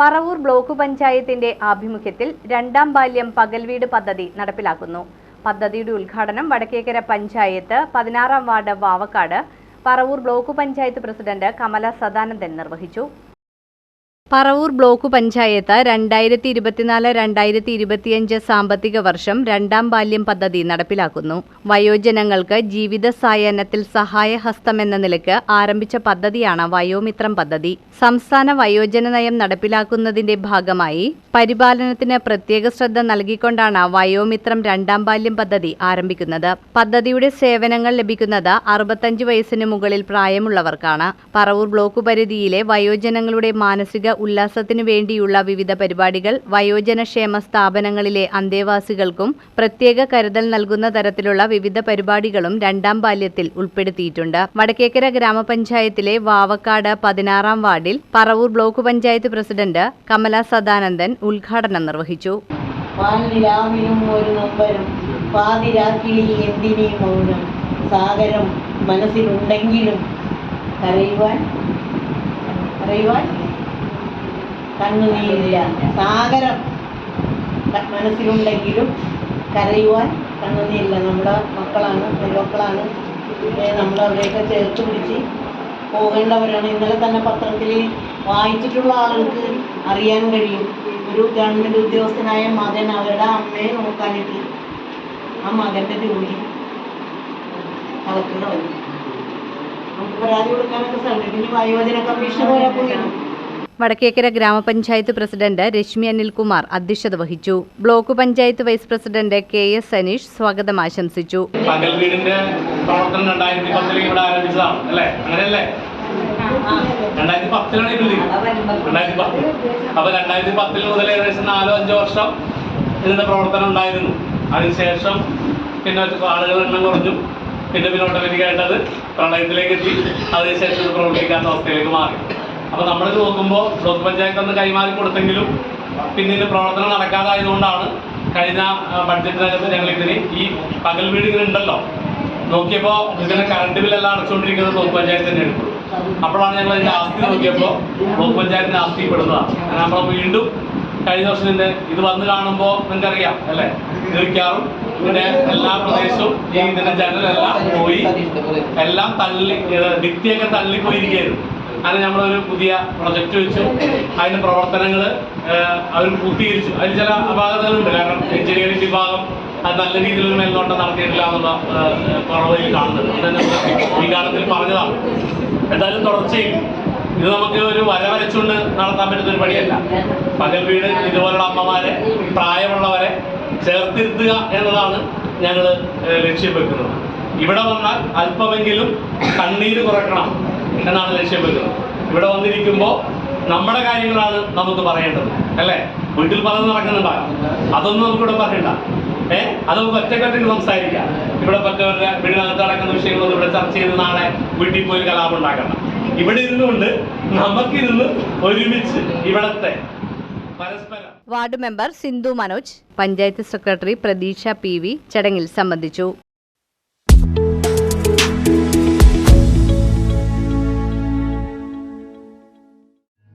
Paravur block പഞ്ചായത്തിന്റെ ആഭിമുഖ്യത്തിൽ രണ്ടാം ബാല്യം പകൽവീട് പദ്ധതി നടപ്പിലാക്കുന്നു. പദ്ധതിയുടെ ഉദ്ഘാടനം വടക്കേക്കര പഞ്ചായത്ത് പതിനാറാം ward Vavakkad Paravur block panchayat president Kamala Sadanandan നിർവഹിച്ചു. പറവൂർ ബ്ലോക്ക് പഞ്ചായത്ത് രണ്ടായിരത്തി ഇരുപത്തിനാല് രണ്ടായിരത്തി ഇരുപത്തിയഞ്ച് സാമ്പത്തിക വർഷം രണ്ടാം ബാല്യം പദ്ധതി നടപ്പിലാക്കുന്നു. വയോജനങ്ങൾക്ക് ജീവിത സായാഹ്നത്തിൽ സഹായഹസ്തം എന്ന നിലയ്ക്ക് ആരംഭിച്ച പദ്ധതിയാണ് വയോമിത്രം പദ്ധതി. സംസ്ഥാന വയോജന നയം നടപ്പിലാക്കുന്നതിന്റെ ഭാഗമായി പരിപാലനത്തിന് പ്രത്യേക ശ്രദ്ധ നൽകിക്കൊണ്ടാണ് വയോമിത്രം രണ്ടാം ബാല്യം പദ്ധതി ആരംഭിക്കുന്നത്. പദ്ധതിയുടെ സേവനങ്ങൾ ലഭിക്കുന്നത് അറുപത്തഞ്ച് വയസ്സിന് മുകളിൽ പ്രായമുള്ളവർക്കാണ്. പറവൂർ ബ്ലോക്ക് പരിധിയിലെ വയോജനങ്ങളുടെ മാനസിക ഉല്ലാസത്തിനു വേണ്ടിയുള്ള വിവിധ പരിപാടികൾ വയോജനക്ഷേമ സ്ഥാപനങ്ങളിലെ അന്തേവാസികൾക്കും പ്രത്യേക കരുതൽ നൽകുന്ന തരത്തിലുള്ള വിവിധ പരിപാടികളും രണ്ടാം ബാല്യത്തിൽ ഉൾപ്പെടുത്തിയിട്ടുണ്ട്. വടക്കേക്കര ഗ്രാമപഞ്ചായത്തിലെ വാവക്കാട് പതിനാറാം വാർഡിൽ പറവൂർ ബ്ലോക്ക് പഞ്ചായത്ത് പ്രസിഡന്റ് കമല സദാനന്ദൻ ഉദ്ഘാടനം നിർവഹിച്ചു. സാഗരം മനസ്സിലുണ്ടെങ്കിലും കരയുവാൻ കരയുവാൻ കണ്ണുനീരില്ല. സാഗരം മനസ്സിലുണ്ടെങ്കിലും കരയുവാൻ കണ്ണുനീരില്ല. നമ്മുടെ മക്കളാണ് മരുമക്കളാണ് നമ്മൾ അവരെയൊക്കെ ചേർത്ത് പിടിച്ച് പോകേണ്ടവരാണ്. ഇന്നലെ തന്നെ പത്രത്തിൽ വായിച്ചിട്ടുള്ള ആളുകൾക്ക് അറിയാൻ കഴിയും. ഒരു ഗവൺമെന്റ് ഉദ്യോഗസ്ഥനായ മകൻ അവരുടെ അമ്മയെ നോക്കാനിട്ട് ആ മകന്റെ ജോലി കളക്ടർ വന്നു നമുക്ക് പരാതി കൊടുക്കാനൊക്കെ സാധിക്കും ഇനി വയോജന കമ്മീഷൻ പോയാൽ പോയാണ് വടക്കേക്കര ഗ്രാമപഞ്ചായത്ത് പ്രസിഡന്റ് രശ്മി അനിൽകുമാർ അധ്യക്ഷത വഹിച്ചു. Block panchayat vice president K S Saneesh സ്വാഗതം ആശംസിച്ചു. പകൽ വീടിന്റെ പ്രവർത്തനം രണ്ടായിരത്തി പത്തിൽ ഇവിടെ ആരംഭിച്ചതാണ് അല്ലേ? അങ്ങനെയല്ലേ? രണ്ടായിരത്തി പത്തിലാണ് ഈ ബിൽഡിംഗ് രണ്ടായിരത്തി പത്ത് അപ്പൊ രണ്ടായിരത്തി പത്തിൽ മുതൽ ഏകദേശം നാലോ അഞ്ചോ വർഷം ഇതിന്റെ പ്രവർത്തനം ഉണ്ടായിരുന്നു. അതിനുശേഷം പിന്നെ ആളുകൾ എണ്ണം കുറഞ്ഞു. പിന്നെ പിന്നെ ഓട്ടോമാറ്റിക്കായിട്ട് അത് പ്രളയത്തിലേക്ക് എത്തി അതിനുശേഷം ഇത് പ്രവർത്തിക്കാത്ത അവസ്ഥയിലേക്ക് മാറി. അപ്പൊ നമ്മൾ നോക്കുമ്പോൾ ബ്ലോക്ക് പഞ്ചായത്ത് അന്ന് കൈമാറി കൊടുത്തെങ്കിലും പിന്നെ ഇതിന്റെ പ്രവർത്തനം നടക്കാതായതുകൊണ്ടാണ് കഴിഞ്ഞ ബഡ്ജറ്റിനകത്ത് ഞങ്ങൾ ഇതിന് ഈ പകൽ വീട് ഉണ്ടല്ലോ. നോക്കിയപ്പോൾ ഇതിന്റെ കറണ്ട് ബില്ലെല്ലാം അടച്ചുകൊണ്ടിരിക്കുന്നത് ബ്ലോക്ക് പഞ്ചായത്ത് തന്നെ എടുക്കും അപ്പോഴാണ് ഞങ്ങൾ ഇതിന്റെ ആസ്തി നോക്കിയപ്പോൾ ബ്ലോക്ക് പഞ്ചായത്തിന്റെ ആസ്തി പെടുന്നതാണ് അങ്ങനെ നമ്മൾ വീണ്ടും കഴിഞ്ഞ വർഷം ഇതിന്റെ ഇത് വന്ന് കാണുമ്പോൾ നിങ്ങൾക്കറിയാം അല്ലേ? തീർക്കാറും ഇതിന്റെ എല്ലാ പ്രദേശവും ഈ ഇതിന്റെ ജനലെല്ലാം പോയി എല്ലാം തള്ളി ഭിത്തിയൊക്കെ തള്ളിപ്പോയിരിക്കുകയായിരുന്നു. അങ്ങനെ നമ്മളൊരു പുതിയ പ്രൊജക്റ്റ് വെച്ചു. അതിന്റെ പ്രവർത്തനങ്ങൾ അവർ പൂർത്തീകരിച്ചു. അതിൽ ചില അപാകതകളുണ്ട്. കാരണം എഞ്ചിനീയറിംഗ് വിഭാഗം അത് നല്ല രീതിയിലൊരു മേൽനോട്ടം നടത്തിയിട്ടില്ല എന്നുള്ള ഏഹ്, കുറവ് ഇതിൽ കാണുന്നത് തന്നെ ഈ ഉദ്ഘാടനത്തിൽ പറഞ്ഞതാണ്. എന്തായാലും തുടർച്ചയും ഇത് നമുക്ക് ഒരു വര വരച്ചുകൊണ്ട് നടത്താൻ പറ്റുന്ന ഒരു പണിയല്ല. പകൽ വീട് ഇതുപോലുള്ള അമ്മമാരെ പ്രായമുള്ളവരെ ചേർത്തിരുത്തുക എന്നതാണ് ഞങ്ങൾ ലക്ഷ്യം വെക്കുന്നത്. ഇവിടെ വന്നാൽ അല്പമെങ്കിലും കണ്ണീര് കുറക്കണം എന്നാണ് ലക്ഷ്യം വെക്കുന്നത് ഇവിടെ വന്നിരിക്കുമ്പോൾ നമ്മുടെ കാര്യങ്ങളാണ് നമുക്ക് പറയേണ്ടത് അല്ലേ? വീട്ടിൽ പലതും നടക്കുന്നുണ്ടാകും അതൊന്നും നമുക്കിവിടെ പറയണ്ട. ഏ? അത് നമുക്ക് ഒറ്റക്കൊറ്റയ്ക്ക് സംസാരിക്കാം. ഇവിടെ പറ്റവരുടെ വീടിനകത്ത് നടക്കുന്ന വിഷയങ്ങളൊന്നും ഇവിടെ ചർച്ച ചെയ്ത് നാളെ വീട്ടിൽ പോയി കലാപം ഉണ്ടാക്കണം ഇവിടെ ഇരുന്നുകൊണ്ട് നമുക്കിരുന്ന് ഒരുമിച്ച് ഇവിടത്തെ പരസ്പരം ward member Sindhu Manoj panchayat secretary Pratheeksha P V ചടങ്ങിൽ സംബന്ധിച്ചു.